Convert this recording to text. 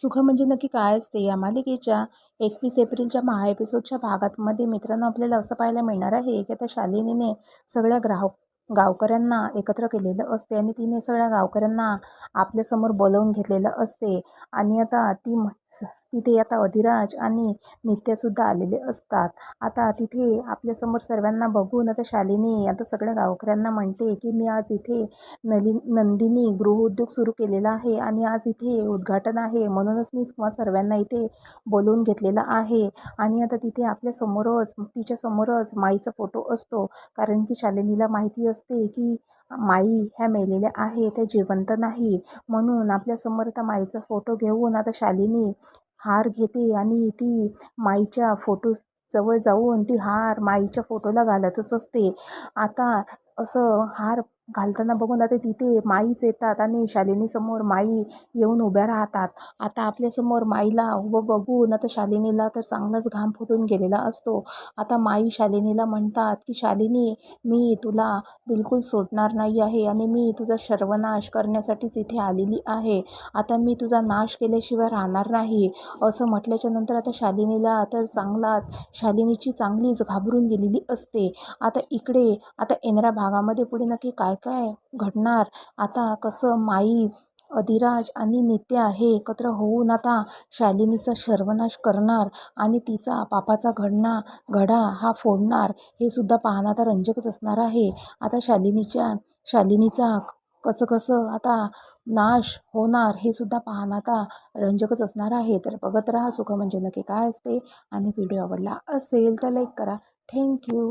सुख म्हणजे नक्की काय असते या मालिकेच्या एकवीस एप्रिलच्या महा एपिसोडच्या भागातमध्ये मित्रांनो आपल्याला असं पाहायला मिळणार आहे की आता शालिनीने सगळ्या ग्राहक गावकऱ्यांना एकत्र केलेलं असते आणि तिने सगळ्या गावकऱ्यांना आपल्यासमोर बोलवून घेतलेलं असते. आणि आता ती म स- तिथे आता अधिराज आणि नित्यासुद्धा आलेले असतात. आता तिथे आपल्यासमोर सर्वांना बघून आता शालिनी आता सगळ्या गावकऱ्यांना म्हणते की मी आज इथे नली नंदिनी गृहउद्योग सुरू केलेला आहे आणि आज इथे उद्घाटन आहे. म्हणूनच मी तुम्हा सर्वांना इथे बोलवून घेतलेला आहे. आणि आता तिथे आपल्यासमोरच तिच्या समोरच माईचा फोटो असतो. कारण की शालिनीला माहिती असते की माई ह्या मेलेल्या आहे. त्या जिवंत नाही. म्हणून आपल्यासमोर आता माईचा फोटो घेऊन आता शालिनी हार घेते आणि ती माईच्या फोटो जवळ जाऊन ती हार माईच्या फोटोला घालतच असते. आता असं हार घालताना बघून आता तिथे माईच येतात आणि शालिनीसमोर माई येऊन उभ्या राहतात. आता आपल्यासमोर माईला उभं बघून आता शालिनीला तर चांगलाच घाम फुटून गेलेला असतो. आता माई शालिनीला म्हणतात की शालिनी मी तुला बिलकुल सोडणार नाही आहे आणि मी तुझा सर्वनाश करण्यासाठीच इथे आलेली आहे. आता मी तुझा नाश केल्याशिवाय राहणार नाही. असं म्हटल्याच्या नंतर आता शालिनीला तर चांगलाच शालिनीची चांगलीच घाबरून गेलेली असते. आता इकडे आता येणाऱ्या भागामध्ये पुढे नक्की काय काय घडणार? आता कसं माई अधिराज आणि नित्या हे एकत्र होऊन आता शालिनीचा सर्वनाश करणार आणि तिचा पापाचा घडणा घडा हा फोडणार हे सुद्धा पाहणं आता रंजकच असणार आहे. आता शालिनीच्या शालिनीचा कसं कसं आता नाश होणार हे सुद्धा पाहणं आता रंजकच असणार आहे. तर बघत राहा सुख म्हणजे नक्की काय असते. आणि व्हिडिओ आवडला असेल तर लाईक करा. थँक्यू